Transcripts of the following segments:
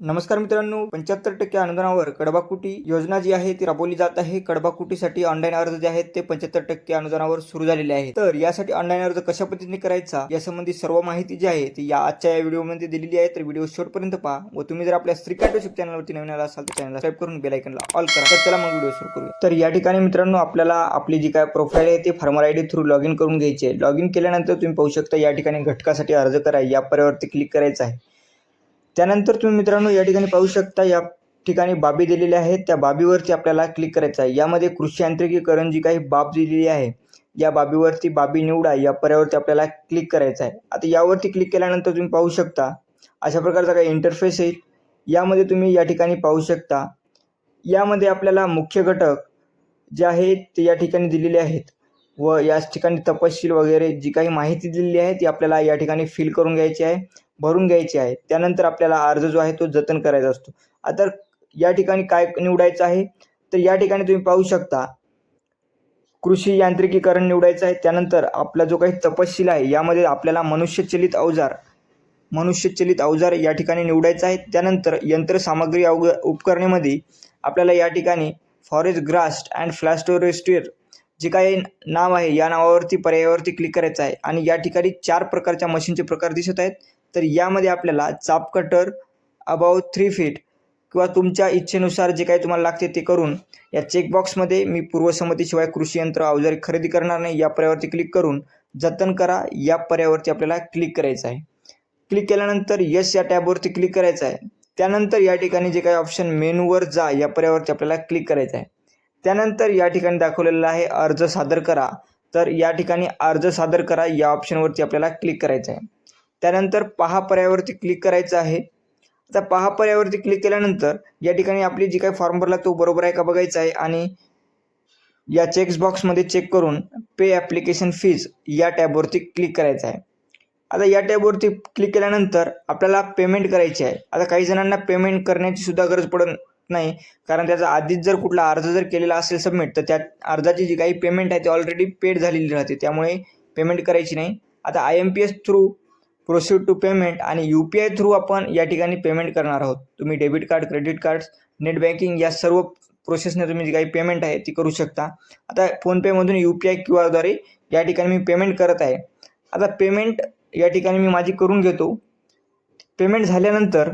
नमस्कार मित्रांनो पंच्याहत्तर टक्के अनुदानावर कडबाकुटी योजना जी आहे ती राबवली जात आहे. कडबाकुटीसाठी ऑनलाईन अर्ज जे आहेत ते पंच्याहत्तर टक्के अनुदानावर सुरू झालेले आहे तर यासाठी ऑनलाईन अर्ज कशा पद्धतीने करायचा यासंबंधी सर्व माहिती जी आहे ती या आजच्या या व्हिडिओमध्ये दिलेली आहे. तर व्हिडिओ शेवटपर्यंत पहा व तुम्ही जर आपल्या श्रीकांत चॅनलवरती नवीन आला असाल तर चॅनल सबस्क्राईब करून बेलायकनला ऑल करा. तर चला मग व्हिडिओ सुरू करू तर या ठिकाणी मित्रांनो आपल्याला आपली जी काय प्रोफाईल आहे ते farmer I D through log in करून घ्यायची आहे. लॉग इन केल्यानंतर तुम्ही पाहू शकता या ठिकाणी घटकासाठी अर्ज करा. या पर्यावरती क्लिक करायचं आहे. त्यानंतर तुम्ही मित्रांनो या ठिकाणी पाहू शकता या ठिकाणी बाबी दिलेल्या आहेत. त्या बाबीवरती आपल्याला क्लिक करायचं आहे. यामध्ये कृषी यांत्रिकीकरण जी काही बाब दिलेली आहे या बाबीवरती बाबी निवडा या पर्यावरती आपल्याला क्लिक करायचं आहे. आता यावरती क्लिक केल्यानंतर तुम्ही पाहू शकता अशा प्रकारचा काही इंटरफेस येईल. यामध्ये तुम्ही या ठिकाणी पाहू शकता यामध्ये आपल्याला मुख्य घटक जे आहेत ते या ठिकाणी दिलेले आहेत. व याच ठिकाणी तपशील वगैरे जी काही माहिती दिलेली आहे ती आपल्याला या ठिकाणी फिल करून घ्यायची आहे. भरून घ्यायची आहे त्यानंतर आपल्याला अर्ज जो आहे तो जतन करायचा असतो. आता या ठिकाणी काय निवडायचं आहे? तर या ठिकाणी तुम्ही पाहू शकता कृषी यांत्रिकीकरण निवडायचं आहे. त्यानंतर आपला जो काही तपशील आहे यामध्ये आपल्याला मनुष्यचलित अवजार मनुष्यचलित अवजार या ठिकाणी निवडायचं आहे त्यानंतर यंत्रसामग्री अवग उपकरणेमध्ये आपल्याला या ठिकाणी फॉरेस्ट ग्रास्ट अँड फ्लॅस्टोरेस्टियर जे काही नाव आहे या नावावरती पर्यायावरती क्लिक करायचं आहे. आणि या ठिकाणी चार प्रकारच्या मशीनचे प्रकार दिसत आहेत. तर यामध्ये आपल्याला चाप कटर अबाउट थ्री फीट किंवा तुमच्या इच्छेनुसार जे काही तुम्हाला लागते ते करून या चेकबॉक्समध्ये मी पूर्वसंमतीशिवाय कृषी यंत्र अवजारे खरेदी करणार नाही या पर्यावरती क्लिक करून जतन करा. या पर्यावरती आपल्याला क्लिक करायचं आहे. क्लिक केल्यानंतर यस या टॅबवरती क्लिक करायचं आहे. त्यानंतर या ठिकाणी जे काही ऑप्शन मेनूवर जा या पर्यावरती आपल्याला क्लिक करायचं आहे. त्यानंतर या ठिकाणी दाखवलेलं आहे अर्ज सादर करा. तर या ठिकाणी अर्ज सादर करा या ऑप्शनवरती आपल्याला क्लिक करायचं आहे. त्यानंतर पहा पर्यावरती क्लिक करायचं आहे. आता पहा पर्यावरती क्लिक केल्यानंतर या ठिकाणी आपली जी काही फॉर्म भरला तो बरोबर आहे का बघायचा आहे आणि या चेक्स बॉक्समध्ये चेक करून पे ॲप्लिकेशन फीज या टॅबवरती क्लिक करायचं आहे. आता या टॅबवरती क्लिक केल्यानंतर आपल्याला पेमेंट करायची आहे. आता काही जणांना पेमेंट करण्याची सुद्धा गरज पडत नाही. कारण त्याचा आधीच जर कुठला अर्ज जर केलेला असेल सबमिट तर त्या अर्जाची जी काही पेमेंट आहे ती ऑलरेडी पेड झालेली राहते. त्यामुळे पेमेंट करायची नाही. आता I M P S through proceed to payment आणि यू पी आय थ्रू आपण या ठिकाणी पेमेंट करणार आहोत. तुम्ही debit card credit card net banking या सर्व प्रोसेसने तुम्ही जी काही पेमेंट आहे ती करू शकता. आता फोनपेमधून यू पी आय क्यू आरद्वारे या ठिकाणी मी पेमेंट करत आहे. आता पेमेंट या ठिकाणी मी माझी करून घेतो. पेमेंट झाल्यानंतर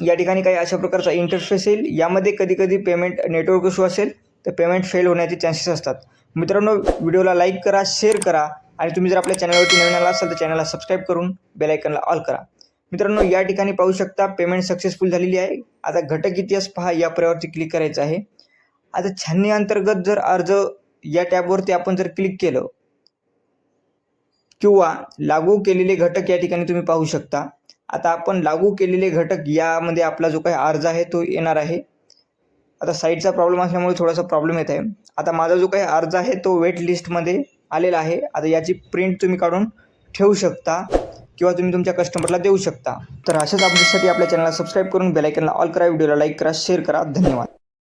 या ठिकाणी काही अशा प्रकारचा इंटरफेस येईल. यामध्ये कधी कधी पेमेंट नेटवर्क इशू असेल तर पेमेंट फेल होण्याचे चान्सेस असतात. मित्रांनो व्हिडिओला लाईक करा शेअर करा. आणि तुम्ही जर आपल्या चॅनलवरती नवीन आला असाल तर चॅनलला सबस्क्राईब करून बेलायकनला ऑल करा. मित्रांनो या ठिकाणी पाहू शकता पेमेंट सक्सेसफुल झालेली आहे. आता घटक इतिहास पहा या पर्यावरती क्लिक करायचं आहे. आता छाननी अंतर्गत जर अर्ज या टॅबवरती आपण जर क्लिक केलं किंवा लागू केलेले घटक या ठिकाणी तुम्ही पाहू शकता. आता आपण लागू केलेले घटक यामध्ये आपला जो काही अर्ज आहे तो येणार आहे. आता साईटचा प्रॉब्लेम असल्यामुळे थोडासा प्रॉब्लेम येत आहे. आता माझा जो काही अर्ज आहे तो वेट लिस्टमध्ये आलेला आहे. आता याची प्रिंट तुम्ही काढून ठेवू शकता किंवा तुम्ही तुमच्या कस्टमरला देऊ शकता. तर अशाच अपडेटसाठी आपल्या चॅनलला सबस्क्राईब करून बेलायकनला ऑल करा व्हिडिओला लाईक करा शेअर करा. धन्यवाद.